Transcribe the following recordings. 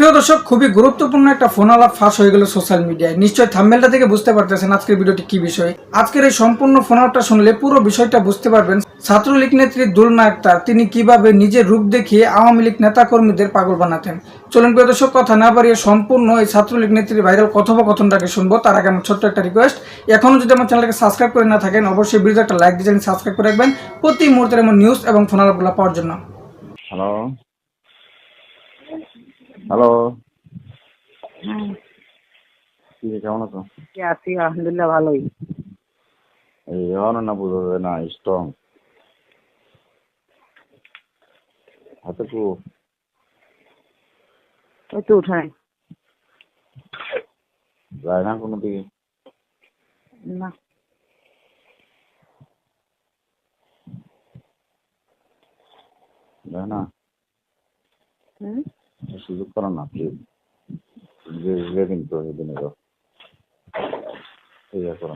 প্রিয় দর্শক, খুবই গুরুত্বপূর্ণ একটা ফোন আলাপ ফাঁস হয়ে গেল সোশ্যাল মিডিয়ায় নিশ্চয় থাম্বেলটা থেকে বুঝতে পারতেছেন আজকের ভিডিওটি কি বিষয়। আজকের এই সম্পূর্ণ ফোন আলাপটা শুনলে পুরো বিষয়টা বুঝতে পারবেন। ছাত্রলীগ নেত্রী দুলনা আক্তার, তিনি কীভাবে নিজের রূপ দেখিয়ে আওয়ামী লীগ নেতাকর্মীদের পাগল বানাতেন। চলুন প্রিয় দর্শক, কথা না বাড়িয়ে সম্পূর্ণ এই ছাত্রলীগ নেত্রীর ভাইরাল কথোপকথনটাকে শুনব। তার আগে আমার ছোট্ট একটা রিকোয়েস্ট এখনও যদি আমার চ্যানেলকে সাবস্ক্রাইব করে না থাকেন, অবশ্যই ভিডিও একটা লাইক দিয়ে সাবস্ক্রাইব করে রাখবেন। প্রতি মুহূর্তের এমন নিউজ এবং ফোন আলাপগুলো পাওয়ার জন্য। হ্যালো হ্যালো হ্যাঁ। কেমন আছো? আছি আলহামদুলিল্লাহ ভালোই। এই বুঝা যায় না স্ট্রং হাতে কু ওই তো উঠে যায় না কোনো দিকে? না। যায় না? হুম? সুযোগ করো না প্লিজ ইয়ে করো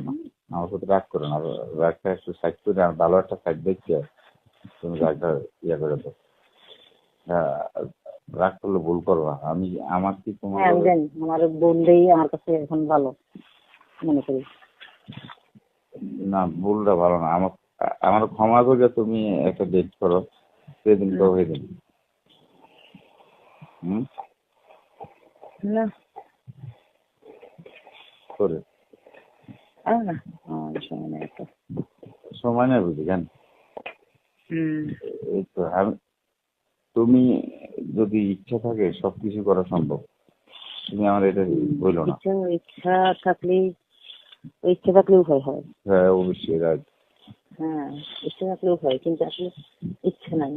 আমার সাথে রাগ করো না। রাগটা একটু সাইড করে আর ভালো একটা সাইড দেখছে তুমি রাগটা ইয়ে করে দাও। হ্যাঁ, রাগ করলে ভুল করবা। আমি আমার কি তোমার হ্যাঁ আমার আমার কাছে এখন ভালো মনে করি। না ভুলটা ভালো না। আমার আমার ক্ষমা করে তুমি একটা ডেট করো। সেদিন তো হয়ে। দিন হুম না। করে। না। সময় নেই তো। সময় নেই বুঝি কেন? এই তো তুমি যদি ইচ্ছা থাকে সবকিছু করা সম্ভব। তুমি আমার এটা বলল না। ইচ্ছা থাকলেই ইচ্ছা থাকলে উপায় হয়। হ্যাঁ অবশ্যই রাজ হ্যাঁ ইচ্ছা থাকলে উপায় কিন্তু আসলে ইচ্ছা নাই।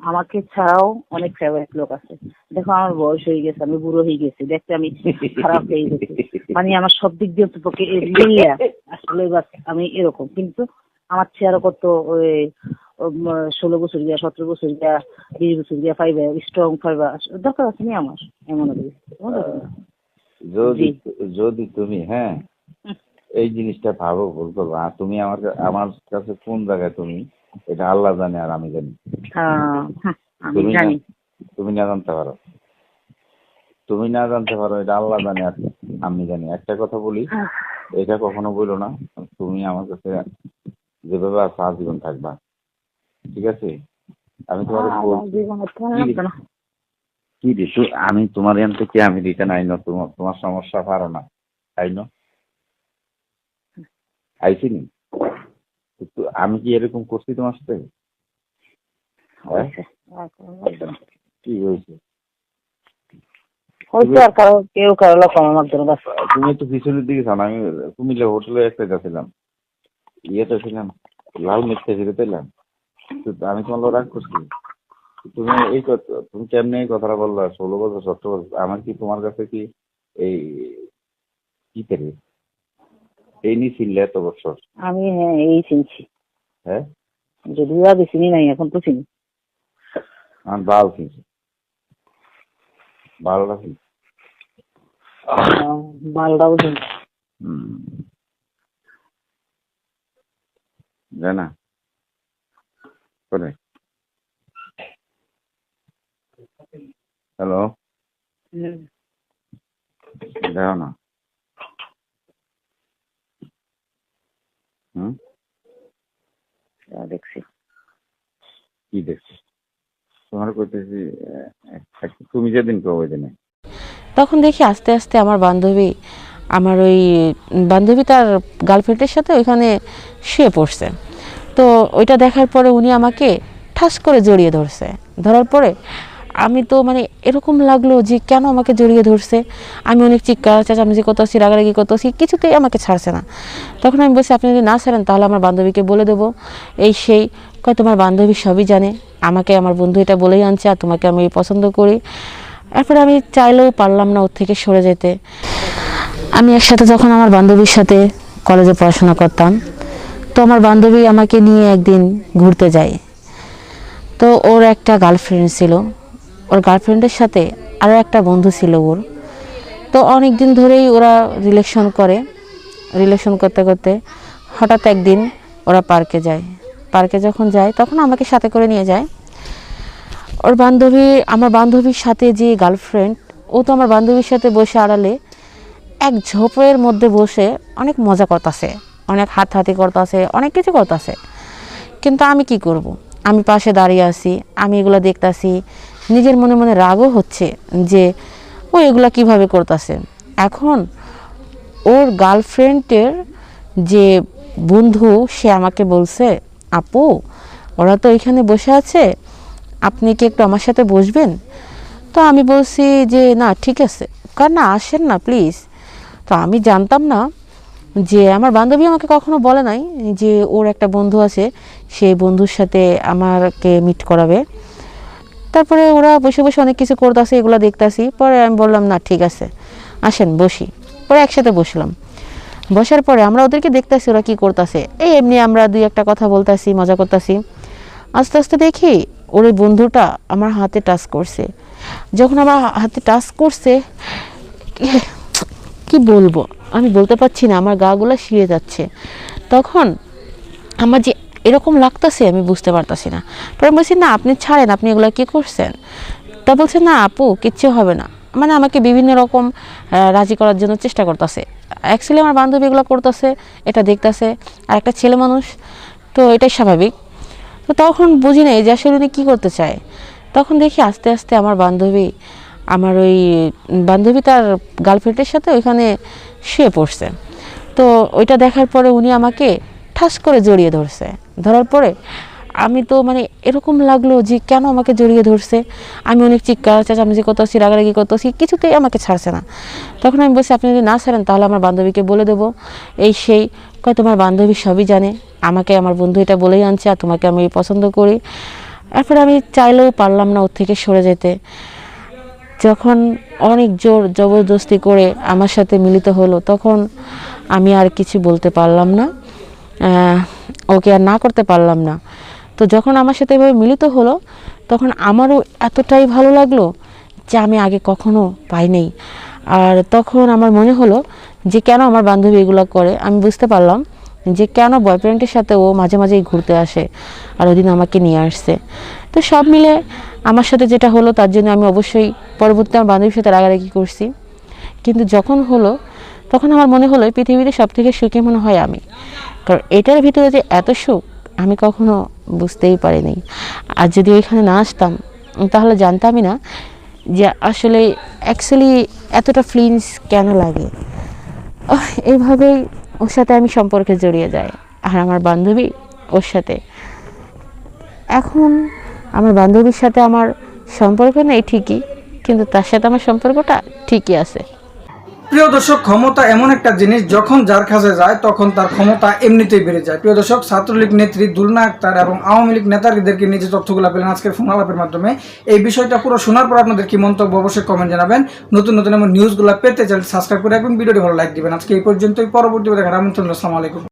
আমাকে ছাড়াও অনেক ফেভারিট লোক আছে। দেখো আমার বয়স হয়ে গেছে আমি বুড়ো হয়ে গেছি দেখতে আমি খারাপ হয়ে গেছি। মানে আমার সব দিক দিয়ে পক্ষে আসলে আমি এরকম। কিন্তু আমার চেয়ারও কত ওই ষোলো বছর গিয়া সতেরো বছর গিয়া বিশ বছর গিয়া পাইবে স্ট্রং পাইবা দরকার আছে নি আমার? এমন। যদি যদি তুমি হ্যাঁ এই জিনিসটা ভাবো ভুল করব তুমি আমার আমার কাছে কোন জায়গায় তুমি এটা আল্লাহ জানে আর আমি জানি। হ্যাঁ, আমি তুমি না- তুমি না জানতে পারো। তুমি না জানতে পারো এটা আল্লাহ জানে আর আমি জানি। একটা কথা বলি এটা কখনো বলো না। তুমি আমার কাছে যেভাবে আছো আজীবন থাকবা। ঠিক আছে? আমি তোমার না। কি রে আমি তোমার এখান থেকে আমি রিটার্ন আইনো তোমার তোমার সমস্যা পারো না। আইনো। আইসিনি? আমি কি এরকম করছি তোমার সাথে? হ্যাঁ? না। কি হয়েছে? কেউ কারও তুমি পিছনের দিকে আমি কুমিল্লা হোটেলে একটা যাচ্ছিলাম। ইয়েতে ছিলাম লাল মিথ্যা ফিরে পেলাম তো আমি তোমার লোক রাগ করছি। তুমি এই তুমি কেমনে এই কথাটা বললা? ষোলো বছর সতেরো বছর আমার কি তোমার কাছে কি এই কি করে এই নি ছিল এত বছর? আমি হ্যাঁ এই চিনছি। হ্যাঁ? যদিও আগে চিনি নাই এখন তো চিনি। আমার বাল কিনছে বালটা কিনছে আহ, মালটাও জানা করে হ্যালো। দেখো না। হুম? দেখছি। কি দেখছ? তোমার এক- তুমি যেদিন কো ওই দিনে তখন দেখি আস্তে আস্তে আমার বান্ধবী আমার ওই বান্ধবী তার গার্লফ্রেন্ডের সাথে ওইখানে শুয়ে পড়ছে। তো ওইটা দেখার পরে উনি আমাকে ঠাস করে জড়িয়ে ধরছে। ধরার পরে আমি তো মানে এরকম লাগল যে কেন আমাকে জড়িয়ে ধরছে? আমি অনেক চিৎকার, চেঁচামেচি করতেছি, রাগারাগি করতেছি, কিছুতেই আমাকে ছাড়ছে না। তখন আমি বলছি, আপনি যদি না ছাড়েন, তাহলে আমার বান্ধবীকে বলে দেবো। এই সেই, কয়, তোমার বান্ধবী সবই জানে, আমাকে আমার বন্ধু এটা বলেই আনছে, আর তোমাকে আমি পছন্দ করি। এরপরে আমি চাইলেও পারলাম না ওর থেকে সরে যেতে। আমি একসাথে যখন আমার বান্ধবীর সাথে কলেজে পড়াশোনা করতাম, তো আমার বান্ধবী আমাকে নিয়ে একদিন ঘুরতে যায়। তো ওর একটা গার্লফ্রেন্ড ছিল ওর গার্লফ্রেন্ডের সাথে আরও একটা বন্ধু ছিল ওর। তো অনেক দিন ধরেই ওরা রিলেশন করে। রিলেশন করতে করতে হঠাৎ একদিন ওরা পার্কে যায়। পার্কে যখন যায়, তখন আমাকে সাথে করে নিয়ে যায়। ওর বান্ধবী, আমার বান্ধবীর সাথে যে গার্লফ্রেন্ড ও তো আমার বান্ধবীর সাথে বসে আড়ালে এক ঝোপের মধ্যে বসে অনেক মজা করতেছে। অনেক হাতহাতি করতেছে, অনেক কিছু করতেছে। কিন্তু আমি কি করব। আমি পাশে দাঁড়িয়ে আছি, আমি এগুলো দেখতাছি নিজের মনে মনে রাগও হচ্ছে যে, ও এগুলা কীভাবে করতেছে? এখন ওর গার্লফ্রেন্ডের যে বন্ধু, সে আমাকে বলছে, আপু, ওরা তো এখানে বসে আছে, আপনি কি একটু আমার সাথে বসবেন? তো আমি বলছি যে, না, ঠিক আছে। কার না, আসেন না প্লিজ তো আমি জানতাম না যে, আমার বান্ধবী আমাকে কখনো বলে নাই যে, ওর একটা বন্ধু আছে সেই বন্ধুর সাথে আমাকে মিট করাবে। তারপরে ওরা বসে বসে অনেক কিছু করতেছে, এগুলো দেখতাছি। পরে আমি বললাম, না, ঠিক আছে, আসেন, বসি। পরে একসাথে বসলাম। বসার পরে আমরা ওদেরকে দেখতাছি ওরা কি করতেছে। এই এমনি আমরা দুই একটা কথা বলতাছি, মজা করতাছি। আস্তে আস্তে দেখি ওর বন্ধুটা আমার হাতে টাচ করছে। যখন আমার হাতে টাচ করছে, কি- বলব? আমি বলতে পারছি না, আমার গাগুলো শিরে যাচ্ছে। তখন আমার যে এরকম লাগতেছে, আমি বুঝতে পারতাছি না। পরে বলছি, না, আপনি ছাড়েন, আপনি এগুলো কি করছেন? তা বলছে, না, আপু, কিচ্ছু হবে না। মানে আমাকে বিভিন্ন রকম রাজি করার জন্য চেষ্টা করতেছে। অ্যাকচুয়ালি আমার বান্ধবী এগুলো করতেছে, এটা দেখতাছে, আর একটা ছেলে মানুষ, তো এটাই স্বাভাবিক। তো তখন বুঝি নাই যে আসলে উনি কী করতে চায়। তখন দেখি আস্তে আস্তে আমার বান্ধবী, আমার ওই বান্ধবী তার গার্লফ্রেন্ডের সাথে ওইখানে শুয়ে পড়ছে। তো ওইটা দেখার পরে উনি আমাকে ঠাস করে জড়িয়ে ধরছে। ধরার পরে আমি তো মানে এরকম লাগল যে কেন আমাকে জড়িয়ে ধরছে? আমি অনেক চিৎকার, চেঁচামেচি করতেছি, রাগারাগি করতেছি, কিছুতেই আমাকে ছাড়ছে না। তখন আমি বলছি, আপনি যদি না ছাড়েন, তাহলে আমার বান্ধবীকে বলে দেবো। এই সেই, কয় তোমার বান্ধবী সবই জানে। আমাকে আমার বন্ধু এটা বলেই আনছে আর তোমাকে আমি পছন্দ করি। এরপরে আমি চাইলেও পারলাম না ওর থেকে সরে যেতে। যখন অনেক জোর জবরদস্তি করে আমার সাথে মিলিত হলো, তখন আমি আর কিছু বলতে পারলাম না। ওকে আর না করতে পারলাম না। তো যখন আমার সাথে এভাবে মিলিত হলো, তখন আমারও এতটাই ভালো লাগল যে আমি আগে কখনো পাইনি আর তখন আমার মনে হলো যে কেন আমার বান্ধবী এগুলো করে? আমি বুঝতে পারলাম যে কেন বয়ফ্রেন্ডের সাথে ও মাঝে মাঝেই ঘুরতে আসে আর ওদিন আমাকে নিয়ে আসছে। তো সব মিলে আমার সাথে যেটা হলো তার জন্য আমি অবশ্যই পরবর্তী আমার বান্ধবীর সাথে রাগারাগি করছি। কিন্তু যখন হলো তখন আমার মনে হলো পৃথিবীতে সব থেকে সুখী মনে হয় আমি। কারণ এটার ভিতরে যে এত সুখ, আমি কখনো বুঝতেই পারিনি। আর যদি ওইখানে না আসতাম, তাহলে জানতামই না যে আসলে অ্যাকচুয়ালি এতটা ফিলিংস কেন লাগে। এইভাবেই ওর সাথে আমি সম্পর্কে জড়িয়ে যাই, আর আমার বান্ধবী ওর সাথে। এখন আমার বান্ধবীর সাথে আমার সম্পর্ক নেই ঠিকই, কিন্তু তার সাথে আমার সম্পর্কটা ঠিকই আছে। প্রিয় দর্শক, ক্ষমতা এমন একটা জিনিস, যখন যার কাছে যায়, তখন তার ক্ষমতা এমনিতেই বেড়ে যায়। প্রিয় দর্শক, ছাত্রলীগ নেত্রী দুলনা আক্তার এবং আওয়ামী লীগ নেতাদেরকে নিজে তথ্যগুলো পেলেন আজকের ফোন আলাপের মাধ্যমে, এই বিষয়টা পুরো শোনার পর আপনাদের কি মন্তব্য অবশ্যই কমেন্ট জানাবেন। নতুন নতুন এমন নিউজগুলো পেতে চাইলে সাবস্ক্রাইব করে রাখবেন, ভিডিওটি ভালো লাইক দিবেন। আজকে এই পর্যন্তই, পরবর্তী দেখা আমন্ত্রণ আসসালামু আলাইকুম।